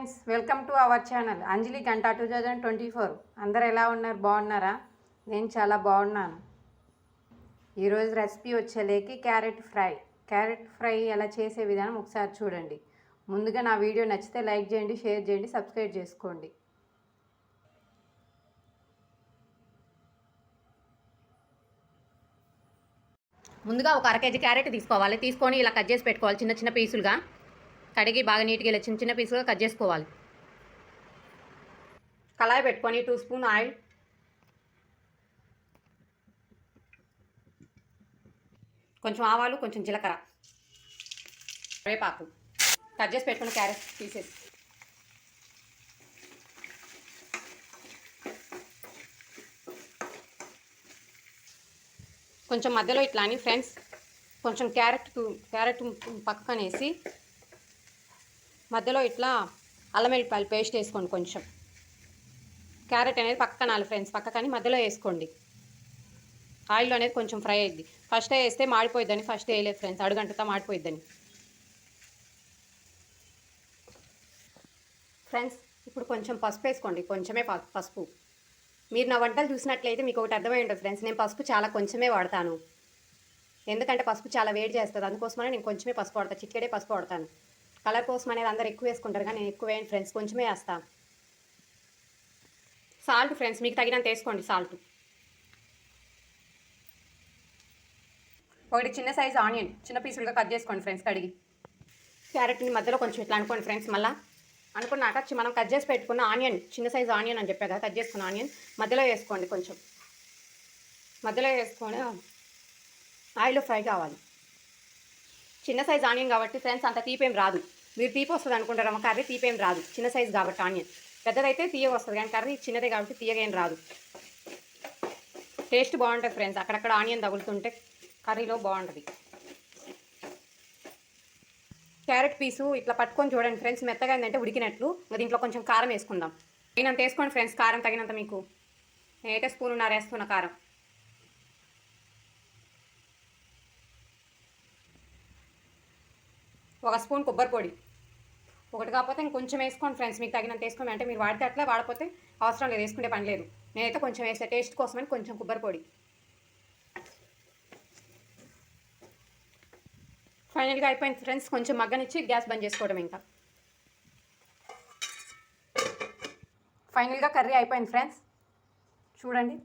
Friends welcome to our channel. Anjali గంట two thousand twenty four. అందరు ఎలా ఉన్నారు? బాగున్నారా? నేను చాలా బాగున్నాను. ఈరోజు రెసిపీ వచ్చేలేకి క్యారెట్ ఫ్రై. క్యారెట్ ఫ్రై ఎలా చేసే విధానం ఒకసారి చూడండి. ముందుగా నా వీడియో నచ్చితే లైక్ చేయండి షేర్ చేయండి సబ్స్క్రైబ్ చేసుకోండి. ముందుగా ఒక అర కేజీ క్యారెట్ తీసుకోవాలి. తీసుకొని ఇలా కట్ చేసి పెట్టుకోవాలి చిన్న చిన్న పీసులుగా. కడిగి బాగా నీట్గా ఇలా చిన్న చిన్న పీసులుగా కట్ చేసుకోవాలి. కళాయి పెట్టుకొని టూ స్పూన్ ఆయిల్. కొంచెం ఆవాలు కొంచెం జీలకర్ర. రేపాకు కట్ చేసి పెట్టుకున్న క్యారెట్ పీసెస్ కొంచెం మధ్యలో ఇట్లా అని ఫ్రెండ్స్ కొంచెం క్యారెట్ క్యారెట్ పక్కనేసి మధ్యలో ఇట్లా అల్లం వెల్లిపాయలు పేస్ట్ వేసుకోండి కొంచెం. క్యారెట్ అనేది పక్కన ఫ్రెండ్స్ పక్కకని మధ్యలో వేసుకోండి. ఆయిల్ అనేది కొంచెం ఫ్రై అయ్యింది ఫస్ట్ వేస్తే మాడిపోయిద్దని ఫస్ట్ వేయలేదు ఫ్రెండ్స్ అడుగంటతో మాడిపోయిద్దని. ఫ్రెండ్స్ ఇప్పుడు కొంచెం పసుపు వేసుకోండి. కొంచెమే ప- పసుపు. మీరు నా వంటలు చూసినట్లయితే మీకు ఒకటి అర్థమై ఉంటుంది ఫ్రెండ్స్. నేను పసుపు చాలా కొంచెమే వాడతాను. ఎందుకంటే పసుపు చాలా వేడి చేస్తుంది. అందుకోసమనే నేను కొంచెమే పసుపు వాడతాను చిటికెడే పసుపు వాడతాను. కలర్ కోసం అనేది అందరు ఎక్కువ వేసుకుంటారు కానీ నేను ఎక్కువ వేయండి ఫ్రెండ్స్ కొంచెమే వేస్తాను సాల్ట్ ఫ్రెండ్స్ మీకు తగినంత వేసుకోండి సాల్ట్ ఒకటి చిన్న సైజ్ ఆనియన్ చిన్న పీసులుగా కట్ చేసుకోండి ఫ్రెండ్స్ కడిగి క్యారెట్ని మధ్యలో కొంచెం ఇట్లా అనుకోండి ఫ్రెండ్స్ మళ్ళీ. అనుకున్నాక మనం కట్ చేసి పెట్టుకున్న ఆనియన్ చిన్న సైజ్ ఆనియన్ అని చెప్పా కదా కట్ చేసుకున్న ఆనియన్ మధ్యలో వేసుకోండి కొంచెం. మధ్యలో వేసుకొని ఆయిల్ ఫ్రై కావాలి. చిన్న సైజ్ ఆనియన్ కాబట్టి ఫ్రెండ్స్ అంత తీపేం రాదు. మీరు తీపి వస్తుంది అనుకుంటారమ్మ కర్రీ తీపేం రాదు. చిన్న సైజ్ కాబట్టి ఆనియన్. పెద్దదైతే తీయ వస్తుంది కానీ కర్రీ చిన్నదే కాబట్టి తీయగా ఏం రాదు. టేస్ట్ బాగుంటుంది ఫ్రెండ్స్. అక్కడక్కడ ఆనియన్ తగులుతుంటే కర్రీలో బాగుంటుంది. క్యారెట్ పీసు ఇట్లా పట్టుకొని చూడండి ఫ్రెండ్స్. మెత్తగా ఏంటంటే ఉడికినట్లు. దీంట్లో కొంచెం కారం వేసుకుందాం. తగినంత వేసుకోండి ఫ్రెండ్స్. కారం తగినంత మీకు. నేనైతే స్పూన్ ఉన్నారు వేస్తున్న కారం. ఒక స్పూన్ కొబ్బరి పొడి. ఒకటి కాకపోతే ఇంకొంచెం వేసుకోండి ఫ్రెండ్స్ మీకు తగినంత వేసుకోండి. అంటే మీరు వాడితే అట్లా వాడపోతే అవసరం లేదు వేసుకుంటే పని లేదు. నేనైతే కొంచెం వేసే టేస్ట్ కోసమని కొంచెం కొబ్బరి పొడి. ఫైనల్గా అయిపోయింది ఫ్రెండ్స్ కొంచెం మగ్గనిచ్చి గ్యాస్ బంద్ చేసుకోవడం ఇంకా. ఫైనల్గా కర్రీ అయిపోయింది ఫ్రెండ్స్. చూడండి.